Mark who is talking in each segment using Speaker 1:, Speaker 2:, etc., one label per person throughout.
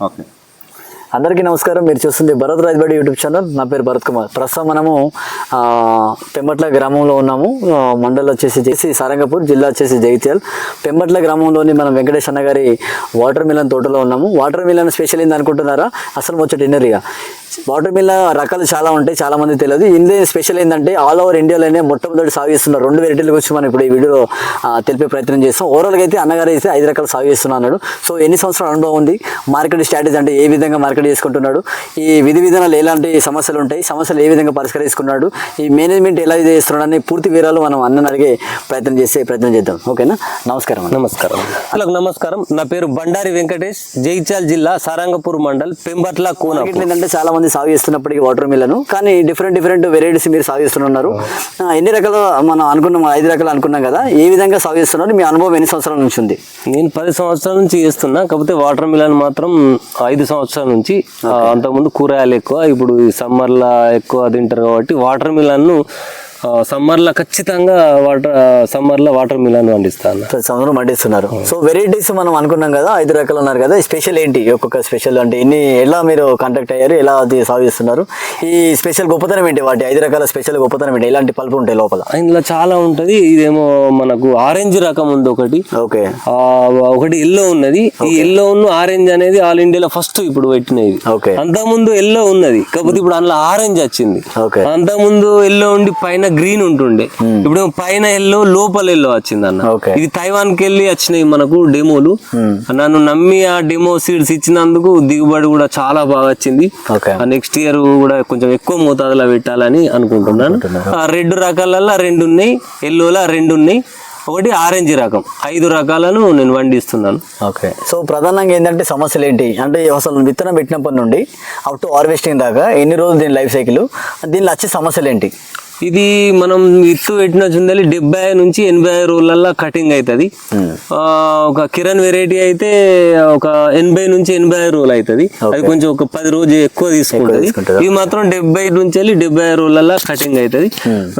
Speaker 1: Okay
Speaker 2: అందరికీ నమస్కారం. మీరు చూస్తుంది భరత్ రాజబడి యూట్యూబ్ ఛానల్. నా పేరు భరత్ కుమార్. ప్రస్తుతం మనము పెంబట్ల గ్రామంలో ఉన్నాము. మండలం వచ్చేసి చేసి సారంగపూర్ జిల్లా వచ్చేసి జగిత్యాల్ పెంబట్ల గ్రామంలోని మనం వెంకటేష్ అన్న గారి వాటర్ మిలన్ తోటలో ఉన్నాము. వాటర్ మిలన్ స్పెషల్ ఏంది అనుకుంటున్నారా? అసలు వచ్చే డిన్నర్గా వాటర్ మిలన్ రకాలు చాలా ఉంటాయి చాలా మంది తెలియదు. ఇందులో స్పెషల్ ఏంటంటే ఆల్ ఓవర్ ఇండియాలోనే మొట్టమొదటి సాగు చేస్తున్న రెండు వెరైటీల గురించి మనం ఇప్పుడు ఈ వీడియో తెలిపే ప్రయత్నం చేస్తాం. ఓవరాల్గా అయితే అన్నగారు అయితే ఐదు రకాలు సాగు చేస్తున్నా అన్నాడు. సో ఎన్ని సంవత్సరాల అనుభవం ఉంది? మార్కెట్ స్ట్రాటజీ అంటే ఏ విధంగా మార్కెట్ చేసుకుంటున్నాడు. ఈ విధి విధానాలు ఎలాంటి సమస్యలు ఉంటాయి సమస్యలు ఏ విధంగా పరిష్కరించుకున్నాడు ఈ మేనేజ్మెంట్ ఎలా ఇది చేస్తున్నాడు అనే పూర్తి వివరాలు మనం అన్నని అడిగే ప్రయత్నం చేసే ప్రయత్నం చేద్దాం. ఓకేనా? నమస్కారం
Speaker 3: నమస్కారం. హలో నమస్కారం. నా పేరు బండారి వెంకటేష్ జైత్యాల్ జిల్లా సారంగపూర్ మండల్ పెంబట్ల కూన
Speaker 2: ఏంటంటే చాలా మంది సాగు చేస్తున్నప్పటికీ వాటర్ మిల్లను కానీ డిఫరెంట్ డిఫరెంట్ వెరైటీస్ మీరు సాగు చేస్తున్నారు. ఎన్ని రకాలు మనం అనుకున్నాం ఐదు రకాలు అనుకున్నాం కదా ఏ విధంగా సాగు చేస్తున్నారు మీ అనుభవం ఎన్ని సంవత్సరాల నుంచి ఉంది?
Speaker 3: నేను పది సంవత్సరాల నుంచి చేస్తున్నా కాకపోతే వాటర్ మిలన్ మాత్రం ఐదు సంవత్సరాల నుంచి ఆ, అంతకుముందు కూరగాయలు ఎక్కువ ఇప్పుడు సమ్మర్లో ఎక్కువ తింటారు కాబట్టి వాటర్ మిలన్ను సమ్మర్లో ఖచ్చితంగా వాటర్ సమ్మర్లో వాటర్ మిలన్ పండిస్తాను
Speaker 2: ప్రతి సంవత్సరం పండిస్తున్నారు. సో వెరైటీస్ మనం అనుకున్నాం కదా ఐదు రకాలు ఉన్నారు కదా స్పెషల్ ఏంటి? ఒక్కొక్క స్పెషల్ అంటే ఎన్ని ఎలా మీరు కాంటాక్ట్ అయ్యారు? ఎలా అది సాగు చేస్తున్నారు ఈ స్పెషల్ గొప్పతనం ఏంటి? వాటి ఐదు రకాల స్పెషల్ గొప్పతనం ఏంటి? ఎలాంటి పల్పు ఉంటాయి లోపల?
Speaker 3: ఇందులో చాలా ఉంటది. ఇదేమో మనకు ఆరెంజ్ రకం ఉంది ఒకటి.
Speaker 2: ఓకే.
Speaker 3: ఒకటి ఎల్లో ఉన్నది. ఈ ఎల్లో ఉన్న ఆరెంజ్ అనేది ఆల్ ఇండియాలో ఫస్ట్ ఇప్పుడు పెట్టినది.
Speaker 2: ఓకే.
Speaker 3: అంతకుముందు ఎల్లో ఉన్నది. కాకపోతే ఇప్పుడు అందులో ఆరెంజ్ వచ్చింది.
Speaker 2: ఓకే.
Speaker 3: అంతకుముందు ఎల్లో ఉండి పైన గ్రీన్ ఉంటుండే. ఇప్పుడు పైన ఎల్లో లోపల ఎల్లో వచ్చింది అన్న. ఇది తైవాన్కి వెళ్ళి వచ్చినాయి మనకు డెమోలు నన్ను నమ్మి ఆ డెమో సీడ్స్ ఇచ్చినందుకు దిగుబడి కూడా చాలా బాగా వచ్చింది. నెక్స్ట్ ఇయర్ కూడా కొంచెం ఎక్కువ మోతాదులో పెట్టాలని అనుకుంటున్నాను. ఆ రెడ్ రకాలలో రెండు ఉన్నాయి. ఎల్లోలా రెండు ఉన్నాయి. ఒకటి ఆరెంజ్ రకం. ఐదు రకాలను నేను వండిస్తున్నాను.
Speaker 2: ఓకే సో ప్రధానంగా ఏంటంటే సమస్యలు ఏంటి? అంటే అసలు విత్తనం పెట్టినప్పటి నుండి అప్ టు హార్వెస్టింగ్ దాకా ఎన్ని రోజులు దీని లైఫ్ సైకిల్ దీనిలో వచ్చే సమస్యలు ఏంటి?
Speaker 3: ఇది మనం ఇత్తు పెట్టిన చుందలి డెబ్బై నుంచి ఎనభై రోజులల్లో కటింగ్ అవుతుంది ఒక కిరణ్ వెరైటీ అయితే ఒక ఎనభై నుంచి ఎనభై రోజులు అవుతుంది అది కొంచెం ఒక పది రోజు ఎక్కువ తీసుకుంటది? ఇది మాత్రం డెబ్బై నుంచి వెళ్ళి డెబ్బై రోజులల్లో కటింగ్ అవుతుంది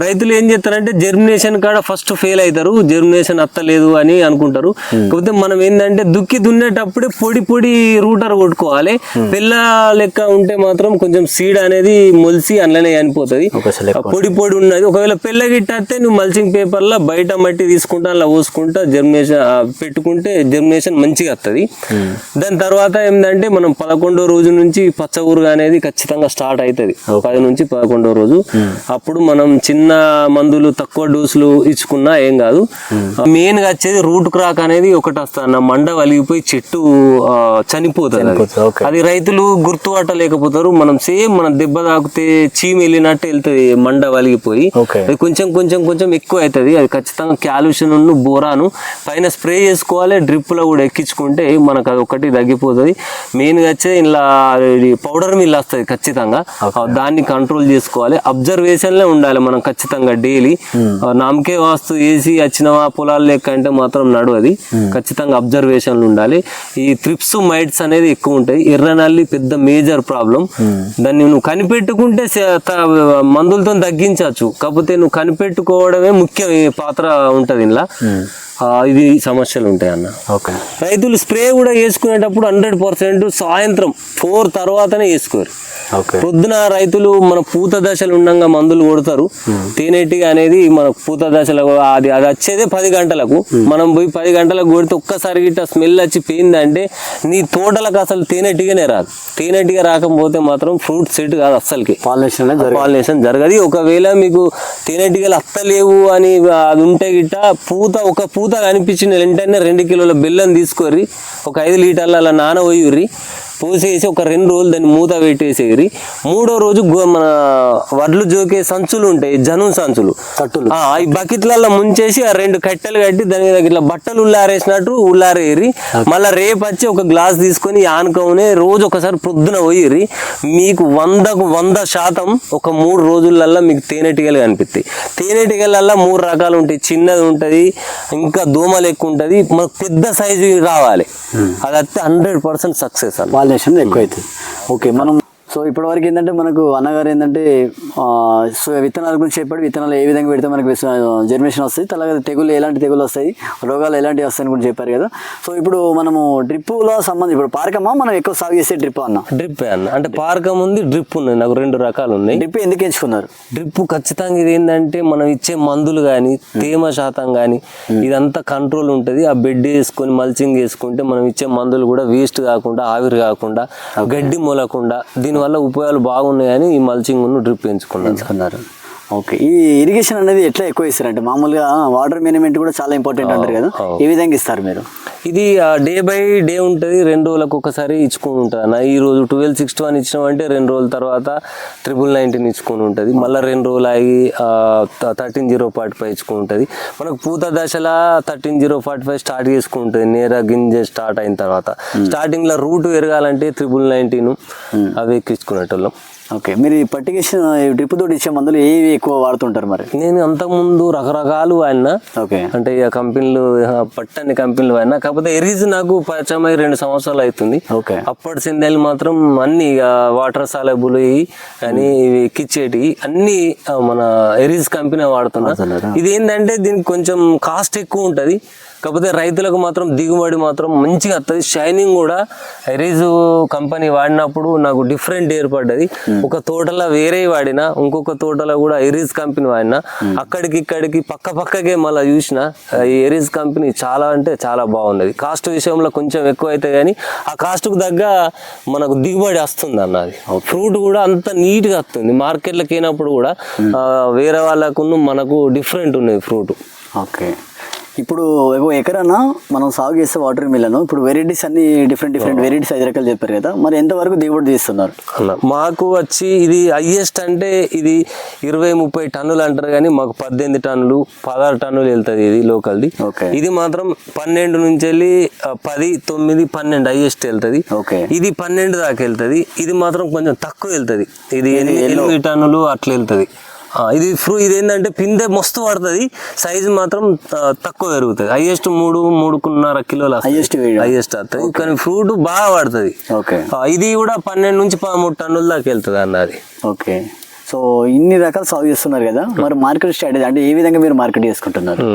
Speaker 3: రైతులు ఏం చేస్తారంటే జర్మినేషన్ కాడ ఫస్ట్ ఫెయిల్ అవుతారు జర్మినేషన్ అత్తలేదు అని అనుకుంటారు. కాకపోతే మనం ఏంటంటే దుక్కి దున్నేటప్పుడే పొడి పొడి రూటర్ కొట్టుకోవాలి. పిల్ల లెక్క ఉంటే మాత్రం కొంచెం సీడ్ అనేది మొలిసి అందులోనే చనిపోతుంది.
Speaker 2: సెలెక్ట్
Speaker 3: పొడి పొడి ఉన్నది. ఒకవేళ పిల్ల గిట్టేస్తే నువ్వు మల్చింగ్ పేపర్లో బయట మట్టి తీసుకుంటా అలా పోసుకుంటా జర్మినేషన్ పెట్టుకుంటే జర్మినేషన్ మంచిగా వస్తుంది దాని తర్వాత ఏంటంటే మనం పదకొండో రోజు నుంచి పచ్చ ఊరుగా అనేది ఖచ్చితంగా స్టార్ట్ అవుతుంది పది నుంచి పదకొండో రోజు. అప్పుడు మనం చిన్న మందులు తక్కువ డోసులు ఇచ్చుకున్నా ఏం కాదు. మెయిన్గా వచ్చేది రూట్ క్రాక్ అనేది ఒకటి వస్తుంది మండ వలిగిపోయి చెట్టు చనిపోతుంది అది. రైతులు గుర్తుపట్టలేకపోతారు. మనం సేమ్ మనం దెబ్బ తాకితే చీమ వెళ్ళినట్టు వెళ్తుంది మండ వలిగిపోయి అది కొంచెం కొంచెం కొంచెం ఎక్కువ అవుతుంది అది ఖచ్చితంగా క్యాల్షియం బోరాను. పైన స్ప్రే చేసుకోవాలి డ్రిప్లో కూడా ఎక్కించుకుంటే మనకు అది ఒకటి తగ్గిపోతుంది. మెయిన్గా వచ్చే ఇలా పౌడర్ మిల్ వస్తుంది ఖచ్చితంగా. దాన్ని కంట్రోల్ చేసుకోవాలి. అబ్జర్వేషన్లో ఉండాలి మనం ఖచ్చితంగా డైలీ. నామకే వాస్తు వేసి వచ్చినవా పొలాలు లెక్క అంటే మాత్రం నడవది. ఖచ్చితంగా అబ్జర్వేషన్లు ఉండాలి. ఈ త్రిప్స్ మైట్స్ అనేది ఎక్కువ ఉంటాయి. ఎర్రనల్లి పెద్ద మేజర్ ప్రాబ్లం. దాన్ని నువ్వు కనిపెట్టుకుంటే సే- త- మందులతో కాకపోతే నువ్వు కనిపెట్టుకోవడమే ముఖ్య పాత్ర ఉంటది ఇంట్లో ఇది సమస్యలు ఉంటాయి అన్న.
Speaker 2: ఓకే.
Speaker 3: రైతులు స్ప్రే కూడా వేసుకునేటప్పుడు హండ్రెడ్ పర్సెంట్ సాయంత్రం ఫోర్ తర్వాతనే వేసుకోరు. పొద్దున రైతులు మన పూత దశలు ఉండగా మందులు కొడతారు. తేనెటిగా అనేది మన పూత దశలో అది అది వచ్చేదే పది గంటలకు. మనం పోయి పది గంటలకు కొడితే ఒక్కసారి గిట్ట స్మెల్ వచ్చి పోయిందంటే నీ తోటలకు అసలు తేనెటిగానే రాదు. తేనెటిగా రాకపోతే మాత్రం ఫ్రూట్ సెట్ కాదు అస్సలకి.
Speaker 2: పాలినేషన్
Speaker 3: పాలినేషన్ జరగదు. ఒకవేళ మీకు తేనెటీగలు అత్తలేవు అని అది ఉంటే గిట్ట పూత ఒక పూత అనిపించిన వెంటనే రెండు కిలోల బెల్లం తీసుకొని ఒక ఐదు లీటర్ల అలా నానపోయిరి పోసేసి ఒక రెండు రోజులు దాన్ని మూత పెట్టేసేరి మూడో రోజు మన వడ్లు జోకే సంచులు ఉంటాయి జను సంచులు.
Speaker 2: తట్టులు.
Speaker 3: ఆ, ఈ బకెట్లలో ముంచేసి ఆ రెండు కట్టెలు కట్టి దాని మీద ఇట్లా బట్టలు ఉల్లారేసినట్టు ఉల్లారేరి మళ్ళీ రేపు వచ్చి ఒక గ్లాస్ తీసుకొని ఆనుకోనే రోజు ఒకసారి పొద్దున పోయిర్రి మీకు వందకు వంద శాతం ఒక మూడు రోజులల్లో మీకు తేనెటీగలు కనిపిస్తాయి. తేనెటీగలల్లో మూడు రకాలు ఉంటాయి. చిన్నది ఉంటుంది ఇంకా దోమలు ఎక్కువ ఉంటుంది పెద్ద సైజు రావాలి. అది వస్తే హండ్రెడ్ పర్సెంట్ సక్సెస్ అన్న.
Speaker 2: పాలినేషన్ ఎక్కువ అవుతుంది ఓకే మనం సో ఇప్పటివరకు ఏంటంటే మనకు అన్నగారు ఏంటంటే సో విత్తనాల గురించి చెప్పాడు. విత్తనాలు ఏ విధంగా పెడితే మనకు జర్మినేషన్ వస్తాయి. అలాగే తెగులు ఎలాంటి తెగులు వస్తాయి? రోగాలు ఎలాంటివి వస్తాయని కూడా చెప్పారు కదా. సో ఇప్పుడు మనము డ్రిప్పులో సంబంధం ఇప్పుడు పారకమా? మనం ఎక్కువ సాగు చేసే డ్రిప్ అన్న?
Speaker 3: డ్రిప్ అన్న. అంటే పార్కం ఉంది డ్రిప్ ఉన్నాయి. నాకు రెండు రకాలు ఉన్నాయి.
Speaker 2: డ్రిప్ ఎందుకు ఎంచుకున్నారు?
Speaker 3: డ్రిప్ ఖచ్చితంగా ఇది ఏంటంటే మనం ఇచ్చే మందులు కానీ తేమ శాతం కానీ ఇదంతా కంట్రోల్ ఉంటుంది. ఆ బెడ్ వేసుకొని మల్చింగ్ వేసుకుంటే మనం ఇచ్చే మందులు కూడా వేస్ట్ కాకుండా ఆవిరి కాకుండా గడ్డి మొలకుండా దీనివల్ల ఉపయోగాలు బాగున్నాయని ఈ మల్చింగ్ డ్రిప్ ఎంచుకున్నాను
Speaker 2: ఎంచుకున్నారు ఓకే. ఈ ఇరిగేషన్ అనేది ఎట్లా ఎక్కువ ఇస్తారంటే మామూలుగా వాటర్ మేనేజ్మెంట్ కూడా చాలా ఇంపార్టెంట్ అంటారు కదా. ఏ విధంగా ఇస్తారు మీరు?
Speaker 3: ఇది డే బై డే ఉంటుంది రెండు రోజులకు ఒకసారి ఇచ్చుకొని ఉంటుంది అన్న. ఈ రోజు ట్వెల్వ్ సిక్స్టీ వన్ ఇచ్చినామంటే రెండు రోజుల తర్వాత ట్రిపుల్ నైన్టీన్ ఇచ్చుకొని ఉంటుంది. మళ్ళీ రెండు రోజులు ఆగి థర్టీన్ జీరో ఫార్టీ ఫైవ్ ఇచ్చుకొని ఉంటుంది. మనకు పూత దశలో thirteen zero forty five start చేసుకుంటుంది నేర గింజ స్టార్ట్ అయిన తర్వాత. స్టార్టింగ్లో రూట్ పెరగాలంటే త్రిపుల్ నైన్టీన్ అవి ఎక్కించుకునేటోళ్ళం.
Speaker 2: ఓకే మీరు ఈ పర్టికేషన్ డ్రిప్ తోటి ఇచ్చే మందులు ఏవి ఎక్కువ వాడుతుంటారు మరి?
Speaker 3: నేను అంతకుముందు రకరకాలు వాడినా.
Speaker 2: ఓకే.
Speaker 3: అంటే ఇక కంపెనీలు పట్టని కంపెనీలు అయినా కాకపోతే ఎరీజ్ నాకు పరిచయమై రెండు సంవత్సరాలు అవుతుంది.
Speaker 2: ఓకే.
Speaker 3: అప్పటి సిందేలు మాత్రం అన్ని ఇక వాటర్ సాలబుల్ కానీ ఇవి ఎక్కిచ్చేటి అన్ని మన ఎరీజ్ కంపెనీ వాడుతున్నా.
Speaker 2: వాడుతున్నారా?
Speaker 3: ఇది ఏంటంటే దీనికి కొంచెం కాస్ట్ ఎక్కువ ఉంటుంది. కాకపోతే రైతులకు మాత్రం దిగుబడి మాత్రం మంచిగా వస్తుంది షైనింగ్ కూడా ఎరీజ్ కంపెనీ వాడినప్పుడు నాకు డిఫరెంట్ ఏర్పడ్డది. ఒక తోటలో వేరే వాడినా ఇంకొక తోటలో కూడా ఎరీజ్ కంపెనీ వాడినా అక్కడికి ఇక్కడికి పక్క పక్కకే మళ్ళీ చూసిన ఈ ఎరీజ్ కంపెనీ చాలా అంటే చాలా బాగున్నది కాస్ట్ విషయంలో కొంచెం ఎక్కువ అయితే కానీ ఆ కాస్ట్కు తగ్గ మనకు దిగుబడి వస్తుంది అన్నది. ఫ్రూట్ కూడా అంత నీట్గా వస్తుంది. మార్కెట్లోకి అయినప్పుడు కూడా వేరే వాళ్ళకు మనకు డిఫరెంట్ ఉన్నది ఫ్రూట్
Speaker 2: ఓకే. ఇప్పుడు ఒక ఎకరాన మనం సాగు చేసే వాటర్ మిల్లను ఇప్పుడు వెరైటీస్ అన్ని డిఫరెంట్ డిఫరెంట్ వెరైటీస్ ఐదు రకాలు చెప్పారు కదా. మరి ఎంతవరకు దిగుబడి తీస్తున్నారు?
Speaker 3: అన్న మాకు వచ్చి ఇది హైయెస్ట్ అంటే ఇది ఇరవై ముప్పై టన్నులు అంటారు కానీ మాకు పద్దెనిమిది టన్నులు పదహారు టన్నులు వెళ్తుంది ఇది లోకల్ది
Speaker 2: ఓకే.
Speaker 3: ఇది మాత్రం పన్నెండు నుంచి వెళ్ళి పది తొమ్మిది పన్నెండు హైయెస్ట్ వెళ్తుంది.
Speaker 2: ఓకే.
Speaker 3: ఇది పన్నెండు దాకా వెళ్తుంది. ఇది మాత్రం కొంచెం తక్కువ వెళ్తుంది. ఇది ఎనిమిది టన్నులు అట్లా వెళ్తుంది. ఇది ఫ్రూ ఇది ఏంటంటే పిందె మస్తు పడుతుంది. సైజు మాత్రం తక్కువ పెరుగుతుంది. హైయెస్ట్ మూడు మూడున్నర కిలోలు
Speaker 2: హైయెస్ట్
Speaker 3: హైయెస్ట్ వస్తుంది. కానీ ఫ్రూట్ బాగా పడుతుంది.
Speaker 2: ఓకే
Speaker 3: ఇది కూడా పన్నెండు నుంచి పదమూడు టన్నుల దాకా వెళ్తుంది అన్నది
Speaker 2: ఓకే సో ఇన్ని రకాలు సాగు చేస్తున్నారు కదా. మరి మార్కెట్ స్ట్రాటజీ అంటే ఏ విధంగా మీరు మార్కెట్ చేసుకుంటున్నారు.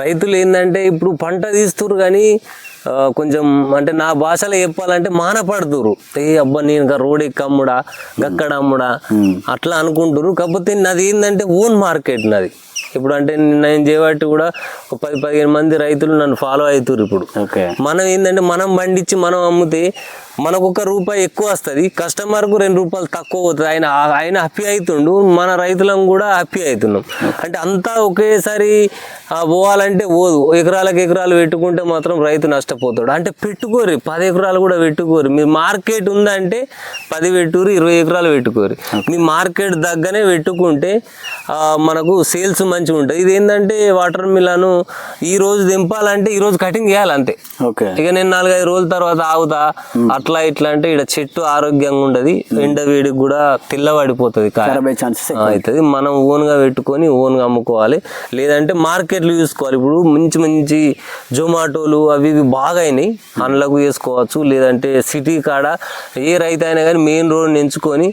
Speaker 3: రైతులు ఏంటంటే ఇప్పుడు పంట తీస్తురు కానీ కొంచెం అంటే నా భాషలో చెప్పాలంటే మానపడుతురు ఏ అబ్బా నేను ఇంకా రోడ్ ఎక్కి అమ్ముడా గక్కడ అమ్ముడా అట్లా అనుకుంటురు కాకపోతే నాది ఏంటంటే ఓన్ మార్కెట్ నాది. ఇప్పుడు అంటే నేను చేయబట్టి కూడా ఒక పది పదిహేను మంది రైతులు నన్ను ఫాలో అవుతురు ఇప్పుడు.
Speaker 2: ఓకే.
Speaker 3: మనం ఏంటంటే మనం పండించి మనం అమ్మితే మనకు ఒక రూపాయి ఎక్కువ వస్తుంది కస్టమర్కు రెండు రూపాయలు తక్కువ అవుతుంది ఆయన ఆయన హ్యాపీ అవుతుండు మన రైతులం కూడా హ్యాపీ అవుతున్నాం అంటే అంతా ఒకేసారి పోవాలంటే పోదు. ఎకరాలకు ఎకరాలు పెట్టుకుంటే మాత్రం రైతు నష్టపోతాడు. అంటే పెట్టుకోరు పది ఎకరాలు కూడా పెట్టుకోరు. మీ మార్కెట్ ఉందంటే పది పెట్టుకోరు ఇరవై ఎకరాలు పెట్టుకోరు. మీ మార్కెట్ దగ్గనే పెట్టుకుంటే మనకు సేల్స్ మంచిగా ఉంటుంది. ఇది ఏంటంటే వాటర్ మిల్లను ఈ రోజు దింపాలంటే ఈ రోజు కటింగ్ చేయాలి అంతే
Speaker 2: ఓకే.
Speaker 3: ఇక నేను నాలుగైదు రోజుల తర్వాత ఆగుతా అట్లా ఇట్లా అంటే ఇక్కడ చెట్టు ఆరోగ్యంగా ఉండదు ఎండ వేడికి కూడా తెల్లబడిపోతుంది అవుతుంది మనం ఓన్గా పెట్టుకొని ఓన్గా అమ్ముకోవాలి. లేదంటే మార్కెట్లు చూసుకోవాలి. ఇప్పుడు మంచి మంచి జొమాటోలు అవి ఇవి బాగా అయినాయి. అందులోకి వేసుకోవచ్చు. లేదంటే సిటీ కాడ ఏ రైతు అయినా కానీ మెయిన్ రోడ్ ఎంచుకొని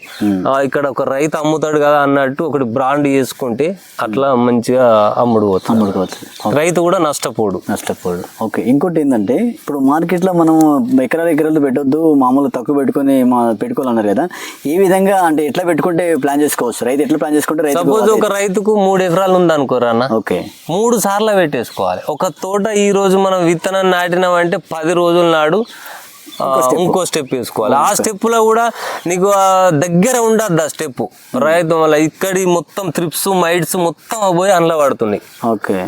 Speaker 3: ఇక్కడ ఒక రైతు అమ్ముతాడు కదా అన్నట్టు ఒకటి బ్రాండ్ చేసుకుంటే అట్లా మంచిగా అమ్ముడు పోతుంది రైతు కూడా నష్టపోడు.
Speaker 2: నష్టపోడు. ఓకే. ఇంకోటి ఏంటంటే ఇప్పుడు మార్కెట్లో మనం ఎకరాలు ఎకరాలు పెట్టొద్దు మామూలు తక్కువ పెట్టుకొని మా పెట్టుకోవాలన్నారు కదా. ఏ విధంగా అంటే ఎట్లా పెట్టుకుంటే ప్లాన్ చేసుకోవచ్చు? రైతు ఎట్లా ప్లాన్ చేసుకుంటే రైతు
Speaker 3: సపోజ్ ఒక రైతుకు మూడు ఎకరాలు ఉంది అనుకోరా అన్న?
Speaker 2: ఓకే.
Speaker 3: మూడు సార్లు పెట్టేసుకోవాలి. ఒక తోట ఈ రోజు మనం విత్తనం నాటినామంటే పది రోజుల నాడు ఇంకో స్టెప్ వేసుకోవాలి. ఆ స్టెప్లో కూడా నీకు దగ్గర ఉండద్దు ఆ స్టెప్ రైతు వల్ల ఇక్కడి మొత్తం త్రిప్స్ మైట్స్ మొత్తం పోయి అందులో పడుతున్నాయి.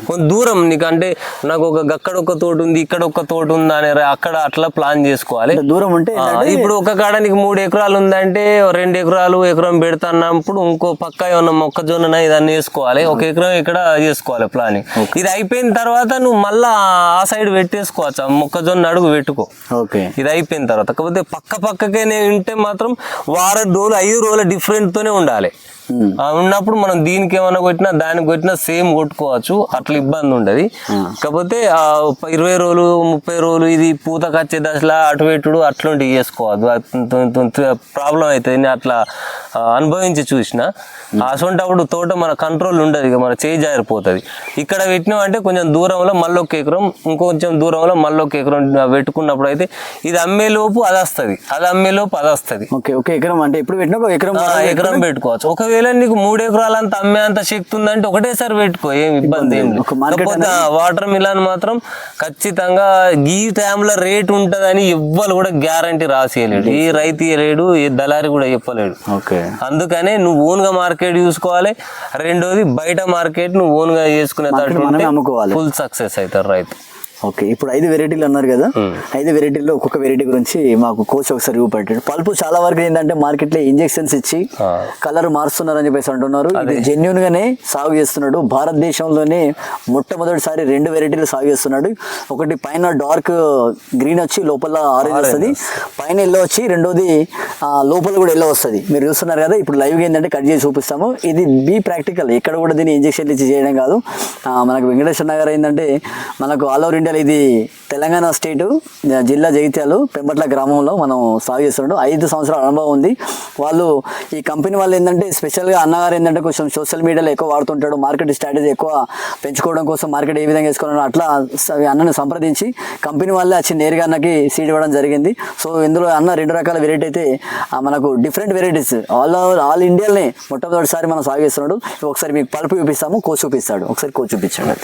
Speaker 3: కొంత దూరం నీకు అంటే నాకు ఒక అక్కడ ఒక తోట ఉంది ఇక్కడ ఒక తోట ఉంది అనే అక్కడ అట్లా ప్లాన్ చేసుకోవాలి.
Speaker 2: దూరం ఉంటే
Speaker 3: ఇప్పుడు ఒక కాడ నీకు మూడు ఎకరాలు ఉందంటే రెండు ఎకరాలు ఎకరం పెడతాన్నప్పుడు ఇంకో పక్క ఏమన్నా మొక్కజొన్న ఇదన్నీ వేసుకోవాలి. ఒక ఎకరం ఇక్కడ చేసుకోవాలి ప్లానింగ్ ఇది అయిపోయిన తర్వాత నువ్వు మళ్ళా ఆ సైడ్ పెట్టేసుకోవచ్చు. మొక్కజొన్న అడుగు పెట్టుకో.
Speaker 2: ఓకే.
Speaker 3: ఇది అయిపోయిన తర్వాత. కాకపోతే పక్క పక్కకే ఉంటే మాత్రం వారం రోజులు ఐదు రోజుల డిఫరెంట్ తోనే ఉండాలి. ఉన్నప్పుడు మనం దీనికి ఏమైనా కొట్టినా దానికి కొట్టినా సేమ్ కొట్టుకోవచ్చు. అట్లా ఇబ్బంది ఉండదు. కాకపోతే ఆ ప- ఇరవై రోజులు ముప్పై రోజులు ఇది పూత కచ్చే దశలో అటు పెట్టుడు అట్లాంటివి చేసుకోవద్దు. ప్రాబ్లం అవుతుంది. అట్లా అనుభవించి చూసిన. అసొంటప్పుడు తోట మన కంట్రోల్ ఉండదు ఇక. మన చేయి జారిపోతుంది. ఇక్కడ పెట్టినాం అంటే కొంచెం దూరంలో మళ్ళొక్క ఎకరం ఇంకొంచెం దూరంలో మళ్ళొక్క ఎకరం పెట్టుకున్నప్పుడు అయితే ఇది అమ్మే లోపు అది వస్తుంది. అది అమ్మే లోపు అది వస్తుంది.
Speaker 2: ఓకే ఒక ఎకరం అంటే ఎప్పుడు పెట్టినా ఎకరం
Speaker 3: ఎకరం పెట్టుకోవచ్చు. ఒకవేళ నీకు మూడు ఎకరాలంత అమ్మే అంత శక్తి ఉందంటే ఒకటేసారి పెట్టుకో ఏం ఇబ్బంది ఏం వాటర్ మిలాన్ మాత్రం ఖచ్చితంగా ఈ టైంలో రేట్ ఉంటదని ఎవ్వరు కూడా గ్యారంటీ రాసేయలేడు. ఈ రైతు ఇయ్యలేడు ఈ దళారి కూడా చెప్పలేడు.
Speaker 2: ఓకే.
Speaker 3: అందుకనే నువ్వు ఓన్గా మార్కెట్ చూసుకోవాలి. రెండోది బయట మార్కెట్ నువ్వు ఓన్గా చేసుకునే. ఫుల్ సక్సెస్ అవుతారు రైతు.
Speaker 2: ఓకే ఇప్పుడు ఐదు వెరైటీలు అన్నారు కదా. ఐదు వెరైటీల్లో ఒక్కొక్క వెరైటీ గురించి మాకు కోచ్ ఒకసారి చూపెట్టాడు. పల్పు చాలా వరకు ఏంటంటే మార్కెట్లో ఇంజెక్షన్స్ ఇచ్చి. కలర్ మారుస్తున్నారని చెప్పేసి అంటున్నారు. ఇది జెన్యున్ గానే సాగు చేస్తున్నాడు. భారతదేశంలోనే మొట్టమొదటిసారి రెండు వెరైటీలు సాగు చేస్తున్నాడు. ఒకటి పైన డార్క్ గ్రీన్ వచ్చి లోపల ఆరెంజ్ వస్తుంది. పైన ఎల్లో వచ్చి రెండోది లోపల కూడా ఎల్లో వస్తుంది. మీరు చూస్తున్నారు కదా ఇప్పుడు లైవ్ ఏంటంటే కట్ చేసి చూపిస్తాము. ఇది బీ ప్రాక్టికల్ ఇక్కడ కూడా దీన్ని ఇంజెక్షన్లు ఇచ్చి చేయడం కాదు. మనకు వెంకటేశ్వర నగర్ ఏంటంటే మనకు ఆల్ ఓవర్ బిడ్డలు ఇది తెలంగాణ స్టేటు జిల్లా జగిత్యాలు పెంపట్ల గ్రామంలో మనం సాగు చేస్తున్నాడు ఐదు సంవత్సరాల అనుభవం ఉంది. వాళ్ళు ఈ కంపెనీ వాళ్ళు ఏంటంటే స్పెషల్గా అన్నగారు ఏంటంటే కొంచెం సోషల్ మీడియాలో ఎక్కువ వాడుతుంటాడు. మార్కెట్ స్ట్రాటజీ ఎక్కువ పెంచుకోవడం కోసం మార్కెట్ ఏ విధంగా వేసుకోవాలని అట్లా అన్నను అన్నని సంప్రదించి కంపెనీ వాళ్ళే వచ్చి నేరుగా అన్నకి సీడ్ ఇవ్వడం జరిగింది. సో ఇందులో అన్న రెండు రకాల వెరైటీ అయితే మనకు different varieties all over all ఇండియాలోనే మొట్టమొదటిసారి మనం సాగు చేస్తున్నాడు. ఒకసారి మీకు పలుపు చూపిస్తాము కోచ్ చూపిస్తాడు. ఒకసారి కోచ్ చూపించాడు.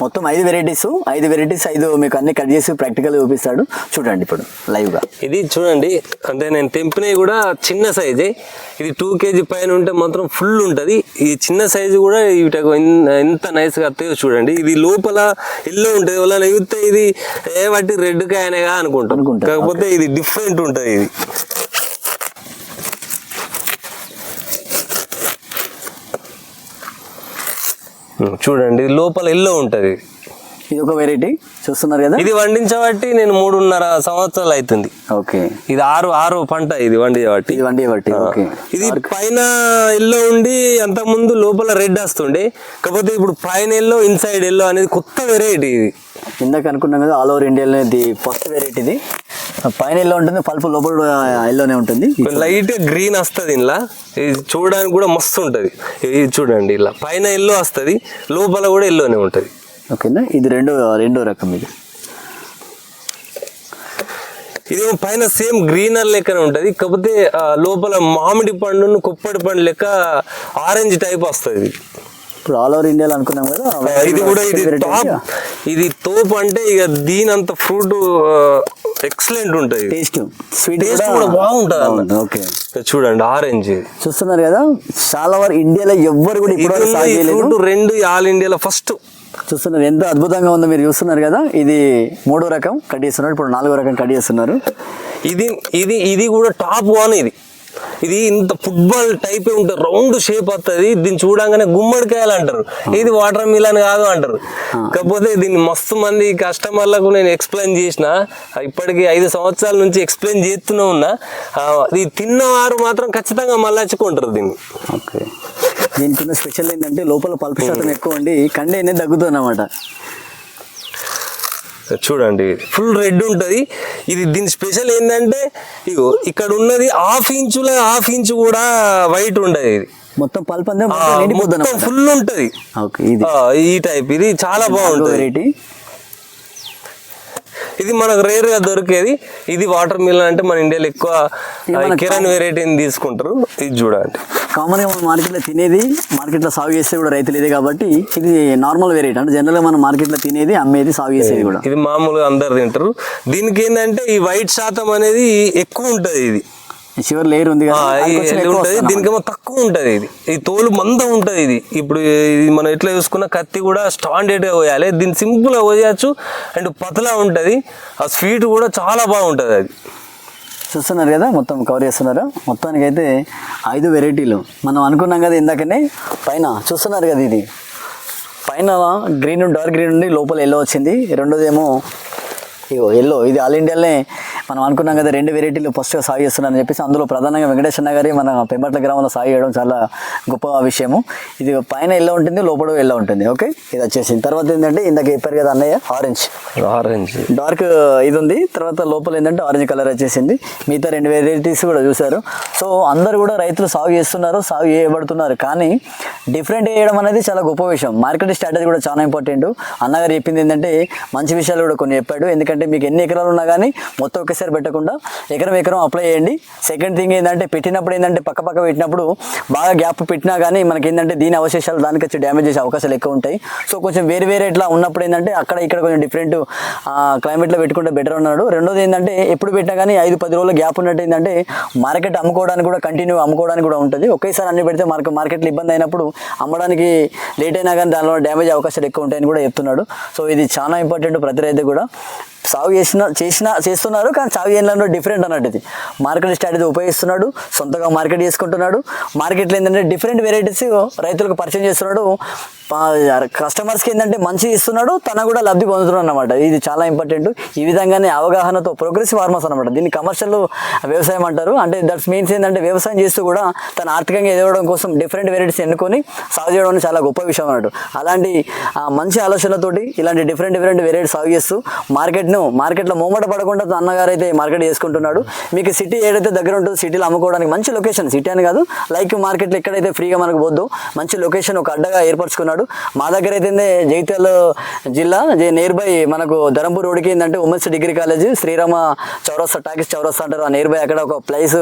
Speaker 2: మొత్తం ఐదు వెరైటీస్ ఐదు వెరైటీస్ ఐదు మీకు అన్ని కట్ చేసి ప్రాక్టికల్ చూపిస్తాడు. చూడండి ఇప్పుడు లైవ్గా
Speaker 3: ఇది చూడండి అంటే నేను తెంపినవి కూడా చిన్న సైజే ఇది టూ కేజీ పైన ఉంటే మాత్రం ఫుల్ ఉంటుంది. ఈ చిన్న సైజు కూడా వీటికి ఎన్- ఎంత నైస్గా వస్తాయో చూడండి. ఇది లోపల ఎల్లో ఉంటుంది. వల్ల చూస్తే ఇది ఏ బట్టి రెడ్ కాయనేగా అనుకుంటాం
Speaker 2: అనుకుంటారు,
Speaker 3: కాకపోతే ఇది డిఫరెంట్ ఉంటుంది ఇది. చూడండి ఇది లోపల ఎల్లో ఉంటుంది.
Speaker 2: ఇది ఒక వెరైటీ చూస్తున్నారు కదా?
Speaker 3: ఇది వండించబట్టి నేను మూడున్నర సంవత్సరాలు అవుతుంది
Speaker 2: ఓకే.
Speaker 3: ఇది ఆరు ఆరు పంట ఇది వండి కాబట్టి
Speaker 2: ఇది వండి బట్టి ఓకే.
Speaker 3: ఇది పైన ఎల్లో ఉండి అంత ముందు లోపల రెడ్ వస్తుండే. కాకపోతే ఇప్పుడు పైన ఎల్లో ఇన్సైడ్ ఎల్లో అనేది కొత్త వెరైటీ ఇది.
Speaker 2: ఇందాక అనుకున్నాం కదా ఆల్ ఓవర్ ఇండియాలో ఇది ఫస్ట్ వెరైటీ ఇది. పైన ఎల్లో ఉంటుంది పల్పు లోపల ఎల్లోనే ఉంటుంది.
Speaker 3: లైట్ గ్రీన్ వస్తుంది ఇలా ఇది చూడడానికి కూడా మస్తు ఉంటుంది. ఇది చూడండి ఇలా. పైన ఎల్లో వస్తుంది లోపల కూడా ఎల్లోనే ఉంటుంది.
Speaker 2: ఓకేనా? ఇది రెండో రెండో రకం ఇది.
Speaker 3: ఇది పైన సేమ్ గ్రీనర్ లెక్కనే ఉంటుంది. కాకపోతే లోపల మామిడి పండును కొప్పటి పండు లెక్క ఆరెంజ్ టైప్ వస్తుంది
Speaker 2: ఇప్పుడు ఆల్ ఓవర్ ఇండియాలో అనుకున్నాం కదా
Speaker 3: ఇది కూడా ఇది టాప్ ఇది తోపు అంటే ఇక దీని అంత ఫ్రూట్ ఎక్సలెంట్ ఉంటుంది
Speaker 2: టేస్ట్ స్వీట్
Speaker 3: టేస్ట్ కూడా బాగుంటుంది.
Speaker 2: ఓకే
Speaker 3: చూడండి ఆరెంజ్
Speaker 2: చూస్తున్నారు కదా చాలా వరకు ఇండియాలో ఎవ్వరు కూడా ఇప్పుడు
Speaker 3: రెండు ఆల్ ఇండియాలో ఫస్ట్
Speaker 2: చూస్తున్నారు ఎంత అద్భుతంగా ఉందో మీరు చూస్తున్నారు కదా ఇది మూడో రకం కట్ చేస్తున్నారు ఇప్పుడు నాలుగో రకం కట్ చేస్తున్నారు.
Speaker 3: ఇది ఇది ఇది కూడా టాప్ వన్ ఇది. ఇది ఇంత ఫుట్బాల్ టైప్ ఉంటుంది. రౌండ్ షేప్ వస్తుంది దీన్ని చూడంగానే గుమ్మడికాయలు అంటారు. ఇది వాటర్ మిలన్ కాదు అంటారు. కాకపోతే దీన్ని మస్తు మంది కస్టమర్లకు నేను ఎక్స్ప్లెయిన్ చేసిన ఇప్పటికి ఐదు సంవత్సరాల నుంచి ఎక్స్ప్లెయిన్ చేస్తూనే ఉన్నా. ఇది తిన్నవారు మాత్రం ఖచ్చితంగా మళ్ళీ వచ్చుకుంటారు దీన్ని.
Speaker 2: ఓకే. దీనికి స్పెషల్ ఏంటంటే లోపల పల్పు శాతం ఎక్కువ ఉండి కండి అనేది తగ్గుతుంది అన్నమాట.
Speaker 3: చూడండి. ఫుల్ రెడ్ ఉంటుంది. ఇది దీని స్పెషల్ ఏంటంటే ఇగో ఇక్కడ ఉన్నది హాఫ్ ఇంచుల హాఫ్ ఇంచు కూడా వైట్ ఉండదు ఇది.
Speaker 2: మొత్తం పల్పు మొత్తం
Speaker 3: ఫుల్ ఉంటది. ఈ టైప్ ఇది చాలా బాగుంటుంది. ఇది మనకు రేర్గా దొరికేది. ఇది వాటర్ మిలన్ అంటే మన ఇండియాలో ఎక్కువ కిరణ్ వెరైటీని తీసుకుంటారు. ఇది చూడండి.
Speaker 2: కామన్గా మనం మార్కెట్లో తినేది మార్కెట్లో సాగు చేసేది కూడా రైతులు ఇదే కాబట్టి ఇది నార్మల్ వెరైటీ అంటే జనరల్గా మనం మార్కెట్లో తినేది అమ్మేది సాగు చేసేది కూడా.
Speaker 3: ఇది మామూలుగా అందరు తింటారు. దీనికి ఏంటంటే ఈ వైట్ శాతం అనేది ఎక్కువ ఉంటది ఇది.
Speaker 2: చివరి లేయర్ ఉంది
Speaker 3: ఉంటది దీనికేమో తక్కువ ఉంటది ఇది. ఈ తోలు మందం ఉంటది ఇది. ఇప్పుడు ఇది మనం ఎట్లా చూసుకున్న కత్తి కూడా స్టాండర్డ్గా పోయాలి. దీన్ని సింపుల్గా పోయచ్చు అండ్ పతలా ఉంటది. ఆ స్వీట్ కూడా చాలా బాగుంటది అది.
Speaker 2: చూస్తున్నారు కదా మొత్తం కవర్ చేస్తున్నారా. మొత్తానికి అయితే ఐదు వెరైటీలు. మనం అనుకున్నాం కదా ఇందాకనే పైన చూస్తున్నారు కదా ఇది. పైన గ్రీన్ డార్క్ గ్రీన్ ఉండి లోపల ఎల్లో వచ్చింది. రెండోది ఏమో ఇగో ఎల్లో. ఇది ఆల్ ఇండియాలోనే మనం అనుకున్నాం కదా రెండు వెరైటీలు ఫస్ట్గా సాగు చేస్తున్నారని చెప్పేసి అందులో ప్రధానంగా వెంకటేశ్వర నగరి మన పెంపట్ల గ్రామంలో సాగు చేయడం చాలా గొప్ప విషయము. ఇది పైన ఎల్లో ఉంటుంది లోపల ఎల్లో ఉంటుంది ఓకే? ఇది వచ్చేసింది తర్వాత ఏంటంటే ఇందాక చెప్పారు కదా అన్నయ్య ఆరెంజ్
Speaker 3: ఆరెంజ్
Speaker 2: డార్క్ ఇది ఉంది. తర్వాత లోపల ఏంటంటే ఆరెంజ్ కలర్ వచ్చేసింది. మిగతా రెండు వెరైటీస్ కూడా చూసారు సో అందరు కూడా రైతులు సాగు చేస్తున్నారు సాగు చేయబడుతున్నారు. కానీ డిఫరెంట్ వేయడం అనేది చాలా గొప్ప విషయం. మార్కెట్ స్ట్రాటజీ కూడా చాలా ఇంపార్టెంట్ అన్నగారు చెప్పింది ఏంటంటే మంచి విషయాలు కూడా కొన్ని చెప్పాడు. ఎందుకంటే మీకు ఎన్ని ఎకరాలు ఉన్నా కానీ మొత్తం ఒకేసారి పెట్టకుండా ఎకరం ఎకరం అప్లై చేయండి. సెకండ్ థింగ్ ఏంటంటే పెట్టినప్పుడు ఏంటంటే పక్క పక్క పెట్టినప్పుడు బాగా గ్యాప్ పెట్టినా కానీ మనకి ఏంటంటే దీని అవశేషాలు దానికి వచ్చి డ్యామేజ్ చేసే అవకాశాలు ఎక్కువ ఉంటాయి. సో కొంచెం వేరే వేరే ఇట్లా ఉన్నప్పుడు ఏంటంటే అక్కడ ఇక్కడ కొంచెం డిఫరెంట్ క్లైమేట్లో పెట్టుకుంటే బెటర్ ఉన్నాడు రెండోది ఏంటంటే ఎప్పుడు పెట్టినా కానీ ఐదు పది రోజుల గ్యాప్ ఉన్నట్టు ఏంటంటే మార్కెట్ అమ్ముకోవడానికి కూడా కంటిన్యూ అమ్ముకోవడానికి కూడా ఉంటుంది. ఒకేసారి అన్ని పెడితే మార్కెట్ మార్కెట్లో ఇబ్బంది అయినప్పుడు అమ్మడానికి లేట్ అయినా కానీ దానివల్ల డ్యామేజ్ అవకాశాలు ఎక్కువ ఉంటాయని కూడా చెప్తున్నాడు. సో ఇది చాలా ఇంపార్టెంట్ ప్రతి రైతు కూడా. సాగు చేసిన చేసిన చేస్తున్నారు కానీ సాగు చేయడంలో డిఫరెంట్ అన్నట్టు ఇది. మార్కెట్ స్ట్రాటజీ ఉపయోగిస్తున్నాడు సొంతగా మార్కెట్ చేసుకుంటున్నాడు. మార్కెట్లో ఏంటంటే డిఫరెంట్ వెరైటీస్ రైతులకు పరిచయం చేస్తున్నాడు. కస్టమర్స్కి ఏంటంటే మంచి ఇస్తున్నాడు తన కూడా లబ్ధి పొందుతున్నాడు అనమాట ఇది చాలా ఇంపార్టెంట్ ఈ విధంగానే అవగాహనతో ప్రోగ్రెసివ్ ఫార్మర్స్ అనమాట దీన్ని కమర్షియల్ వ్యవసాయం అంటారు. అంటే దట్స్ మీన్స్ ఏంటంటే వ్యవసాయం చేస్తూ కూడా తన ఆర్థికంగా ఎదగడం కోసం డిఫరెంట్ వెరైటీస్ ఎన్నుకొని సాగు చేయడం అనేది చాలా గొప్ప విషయం అన్నట్టు. అలాంటి ఆ, మంచి ఆలోచనలతోటి ఇలాంటి డిఫరెంట్ డిఫరెంట్ వెరైటీ సాగు చేస్తూ మార్కెట్ను మార్కెట్లో మూమట పడకుండా అన్నగారు అయితే మార్కెట్ చేసుకుంటున్నాడు. మీకు సిటీ ఏదైతే దగ్గర ఉంటుందో సిటీలో అమ్ముకోవడానికి మంచి లొకేషన్ సిటీ అని కాదు లైక్ మార్కెట్లో ఎక్కడైతే ఫ్రీగా మనకు పోద్దో మంచి లొకేషన్ ఒక అడ్డగా ఏర్పరచుకున్నాడు. మా దగ్గర అయితే జగిత్యాల జిల్లా నియర్ బై మనకు ధరంపూర్ రోడ్కి ఏంటంటే ఉమెన్స్ డిగ్రీ కాలేజ్ శ్రీరామ చౌరస్తా టాకీస్ చౌరస్తా అంటారు. ఆ నియర్ బై అక్కడ ఒక ప్లేస్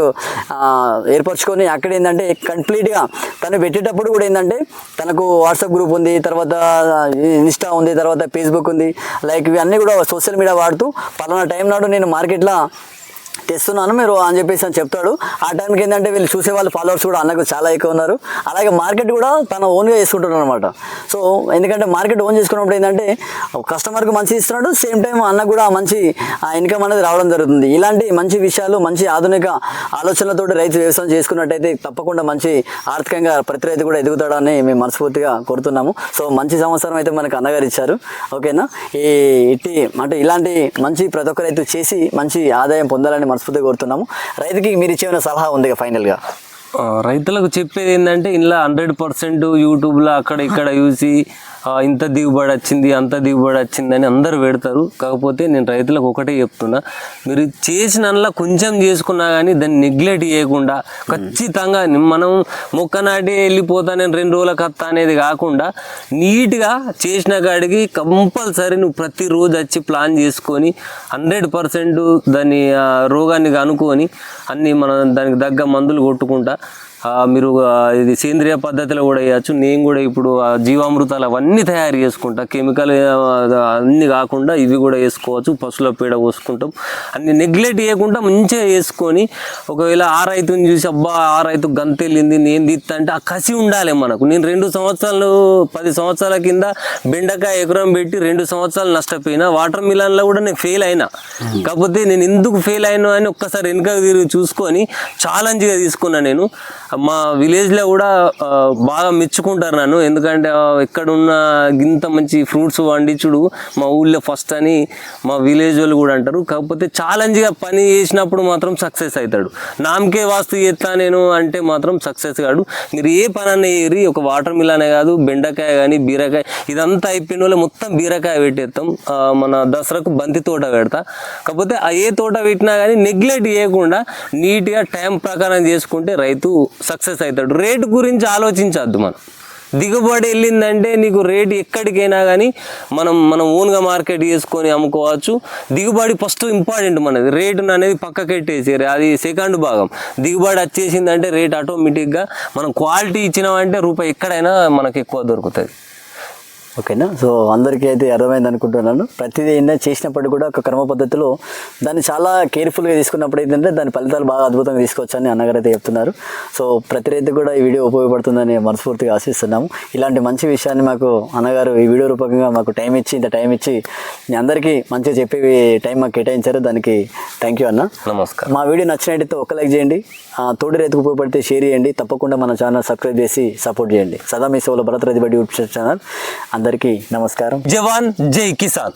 Speaker 2: ఏర్పరచుకొని అక్కడ ఏంటంటే కంప్లీట్గా తను పెట్టేటప్పుడు కూడా ఏంటంటే తనకు వాట్సాప్ గ్రూప్ ఉంది తర్వాత ఇన్స్టా ఉంది తర్వాత ఫేస్బుక్ ఉంది. లైక్ ఇవన్నీ కూడా సోషల్ మీడియా వాడుతూ పలానా టైం నాడు నేను మార్కెట్లో తెస్తున్నాను మీరు అని చెప్పేసి అని చెప్తాడు. ఆ టైంకి ఏంటంటే వీళ్ళు చూసే వాళ్ళు ఫాలోవర్స్ కూడా అన్నకు చాలా ఎక్కువ ఉన్నారు. అలాగే మార్కెట్ కూడా తన ఓన్గా చేసుకుంటున్నాడు అనమాట సో ఎందుకంటే మార్కెట్ ఓన్ చేసుకున్నప్పుడు ఏంటంటే కస్టమర్కి మంచి ఇస్తున్నాడు సేమ్ టైం అన్న కూడా మంచి ఇన్కమ్ అనేది రావడం జరుగుతుంది. ఇలాంటి మంచి విషయాలు మంచి ఆధునిక ఆలోచనలతో రైతు వ్యవసాయం చేసుకున్నట్టయితే తప్పకుండా మంచి ఆర్థికంగా ప్రతి రైతు కూడా ఎదుగుతాడని మేము మనస్ఫూర్తిగా కోరుతున్నాము. సో మంచి సంవత్సరం అయితే మనకు అన్నగారు ఇచ్చారు. ఓకేనా ఈ ఇట్టి అంటే ఇలాంటి మంచి ప్రతి ఒక్క రైతు చేసి మంచి ఆదాయం పొందాలని మనస్ఫూర్తిగా కోరుతున్నాము. రైతుకి మీరు ఇచ్చేమైనా సలహా ఉంది ఫైనల్గా?
Speaker 3: రైతులకు చెప్పేది ఏంటంటే ఇలా హండ్రెడ్ పర్సెంట్ యూట్యూబ్లో అక్కడ ఇక్కడ చూసి ఇంత దిగుబడి వచ్చింది అంత దిగుబడి వచ్చింది అని అందరు పెడతారు. కాకపోతే నేను రైతులకు ఒకటే చెప్తున్నా మీరు చేసినలా కొంచెం చేసుకున్నా కానీ దాన్ని నెగ్లెక్ట్ చేయకుండా ఖచ్చితంగా మనం మొక్క నాటి వెళ్ళిపోతా నేను రెండు రోజుల కత్త అనేది కాకుండా నీట్గా చేసిన కాడికి కంపల్సరీ నువ్వు ప్రతిరోజు వచ్చి ప్లాన్ చేసుకొని హండ్రెడ్ పర్సెంట్ దాన్ని రోగాన్ని కనుక్కొని అన్ని మనం దానికి తగ్గ మందులు కొట్టుకుంటా మీరు ఇది సేంద్రియ పద్ధతిలో కూడా వేయచ్చు. నేను కూడా ఇప్పుడు ఆ జీవామృతాలు అవన్నీ తయారు చేసుకుంటా. కెమికల్ అన్నీ కాకుండా ఇవి కూడా వేసుకోవచ్చు. పశువుల పేడ పోసుకుంటాం. అన్ని నెగ్లెక్ట్ చేయకుండా మంచిగా వేసుకొని ఒకవేళ ఆ రైతుని చూసి అబ్బా ఆ రైతు గంతెళ్ళింది నేను తీస్తా అంటే ఆ కసి ఉండాలి మనకు. నేను రెండు సంవత్సరాలు పది సంవత్సరాల కింద బెండకాయ ఎకరం పెట్టి రెండు సంవత్సరాలు నష్టపోయినా వాటర్ మిలన్లో కూడా నేను ఫెయిల్ అయినా. కాకపోతే నేను ఎందుకు ఫెయిల్ అయినా అని ఒక్కసారి వెనుక తిరిగి చూసుకొని ఛాలెంజ్గా తీసుకున్నా నేను. మా విలేజ్లో కూడా బాగా మెచ్చుకుంటారు నన్ను. ఎందుకంటే ఎక్కడున్న గింత మంచి ఫ్రూట్స్ పండించుడు మా ఊళ్ళో ఫస్ట్ అని మా విలేజ్ వాళ్ళు కూడా అంటారు. కాకపోతే ఛాలెంజ్గా పని చేసినప్పుడు మాత్రం సక్సెస్ అవుతాడు నామకే వాస్తు ఎట్లా నేను అంటే మాత్రం సక్సెస్ కాడు. మీరు ఏ పని అన్న ఏరి ఒక వాటర్ మిల్ అనే కాదు బెండకాయ కానీ బీరకాయ ఇదంతా అయిపోయిన వాళ్ళు మొత్తం బీరకాయ పెట్టేస్తాం మన దసరాకు బంతి తోట పెడతా. కాకపోతే ఆ ఏ తోట పెట్టినా కానీ నెగ్లెక్ట్ చేయకుండా నీట్గా టైం ప్రకారం చేసుకుంటే రైతు సక్సెస్ అవుతాడు. రేటు గురించి ఆలోచించద్దు మనం. దిగుబడి వెళ్ళిందంటే నీకు రేటు ఎక్కడికైనా కానీ మనం మనం ఓన్గా మార్కెట్ చేసుకొని అమ్ముకోవచ్చు. దిగుబడి ఫస్ట్ ఇంపార్టెంట్ మనది. రేటును అనేది పక్కకెట్టేసి అది సెకండ్ భాగం. దిగుబడి వచ్చేసిందంటే రేట్ ఆటోమేటిక్గా మనం క్వాలిటీ ఇచ్చినామంటే రూపాయి ఎక్కడైనా మనకు ఎక్కువ దొరుకుతుంది.
Speaker 2: ఓకేనా? సో అందరికీ అయితే అర్థమైంది అనుకుంటున్నాను. ప్రతిదీ ఏంటంటే చేసినప్పటికీ కూడా ఒక క్రమ పద్ధతిలో దాన్ని చాలా కేర్ఫుల్గా తీసుకున్నప్పుడు ఏంటంటే దాని ఫలితాలు బాగా అద్భుతంగా తీసుకోవచ్చని అన్నగారు అయితే చెప్తున్నారు. సో ప్రతి రైతు కూడా ఈ వీడియో ఉపయోగపడుతుందని మనస్ఫూర్తిగా ఆశిస్తున్నాము. ఇలాంటి మంచి విషయాన్ని మాకు అన్నగారు ఈ వీడియో రూపకంగా మాకు టైం ఇచ్చి ఇంత టైం ఇచ్చి మీ అందరికీ మంచిగా చెప్పి టైం మాకు కేటాయించారు. దానికి థ్యాంక్ యూ అన్న.
Speaker 3: నమస్కారం.
Speaker 2: మా వీడియో నచ్చినట్టయితే ఒక లైక్ చేయండి. తోటి రైతుకు ఉపయోగపడితే షేర్ చేయండి. తప్పకుండా మన ఛానల్ సబ్స్క్రైబ్ చేసి సపోర్ట్ చేయండి. సదా మీ సేవలో భరత్ రైతుబడి యూట్యూబ్ ఛానల్. అందరికీ నమస్కారం
Speaker 3: జవాన్ జై కిసాన్